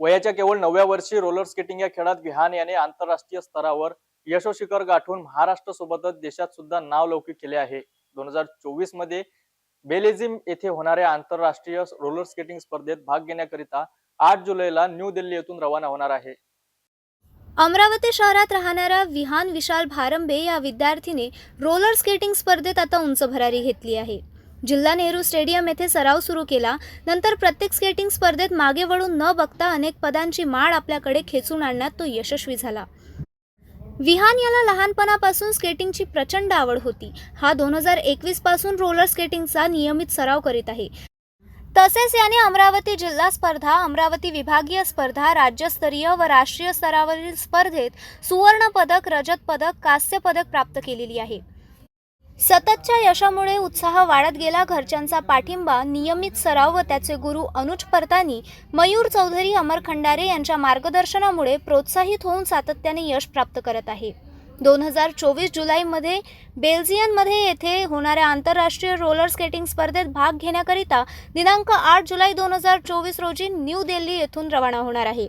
वयाच्या केवळ नवव्या वर्षी रोलर स्केटिंग या खेळात विहान याने आंतरराष्ट्रीय स्तरावर यशोशिखर गाठून महाराष्ट्र सोबतच देशात सुद्धा नाव लौकिक केले आहे. दोन हजार चोवीसमध्ये बेलेझिम येथे होणाऱ्या आंतरराष्ट्रीय रोलर स्केटिंग स्पर्धेत भाग घेण्याकरिता आठ जुलैला न्यू दिल्ली येथून रवाना होणार आहे. अमरावती शहरात राहणाऱ्या विहान विशाल भारंबे या विद्यार्थीने रोलर स्केटिंग स्पर्धेत आता उंच भरारी घेतली आहे. जिल्हा नेहरू स्टेडियम येथे सराव सुरू केला. नंतर प्रत्येक स्केटिंग स्पर्धेत मागे वळून न बघता अनेक पदांची माळ आपल्याकडे खेचून आणण्यात तो यशस्वी झाला. विहान याला लहानपणापासून स्केटिंगची प्रचंड आवड होती. हा दोन हजार एकवीसपासून रोलर स्केटिंगचा नियमित सराव करीत आहे. तसेच याने अमरावती जिल्हा स्पर्धा अमरावती विभागीय स्पर्धा राज्यस्तरीय व राष्ट्रीय स्तरावरील स्पर्धेत सुवर्ण पदक रजत पदक कांस्य पदक प्राप्त केलेली आहे. सततच्या यशामुळे उत्साह वाढत गेला. घरच्यांचा पाठिंबा नियमित सराव व त्याचे गुरु अनुज परतानी मयूर चौधरी अमर खंडारे यांच्या मार्गदर्शनामुळे प्रोत्साहित होऊन सातत्याने यश प्राप्त करत आहे. दोन हजार चोवीस जुलैमध्ये बेल्जियनमध्ये येथे होणाऱ्या आंतरराष्ट्रीय रोलर स्केटिंग स्पर्धेत भाग घेण्याकरिता दिनांक आठ जुलै दोन हजार चोवीस रोजी न्यू दिल्ली येथून रवाना होणार आहे.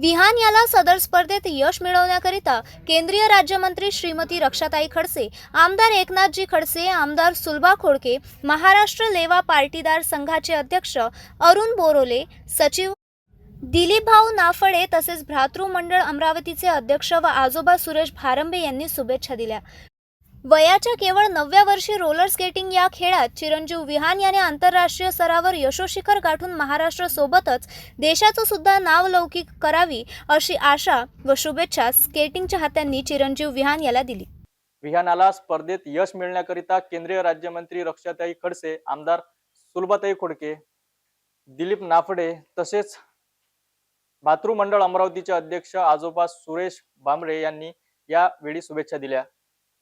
विहान याला सदर स्पर्धेत यश मिळवण्याकरिता केंद्रीय राज्यमंत्री श्रीमती रक्षाताई खडसे आमदार एकनाथजी खडसे आमदार सुलभा खोडके महाराष्ट्र लेवा पार्टीदार संघाचे अध्यक्ष अरुण बोरोले सचिव दिलीपभाऊ नाफडे तसेच भ्रातृमंडळ अमरावतीचे अध्यक्ष व आजोबा सुरेश भारंबे यांनी शुभेच्छा दिल्या. वयाच्या केवळ नवव्या वर्षी रोलर स्केटिंग या खेळात चिरंजीव विहान याने आंतरराष्ट्रीय स्तरावर यशोशिखर गाठून महाराष्ट्रासोबतच देशाचं सुद्धा नाव लौकिक करावी अशी आशा व शुभेच्छा स्केटिंगच्या हात्यांनी चिरंजीव विहान याला दिली. विहानाला स्पर्धेत यश मिळण्याकरिता केंद्रीय राज्यमंत्री रक्षाताई खडसे आमदार सुलभाताई खोडके दिलीप नाफडे तसेच भातृमंडळ अमरावतीचे अध्यक्ष आजोबा सुरेश बांबळे यांनी यावेळी शुभेच्छा दिल्या.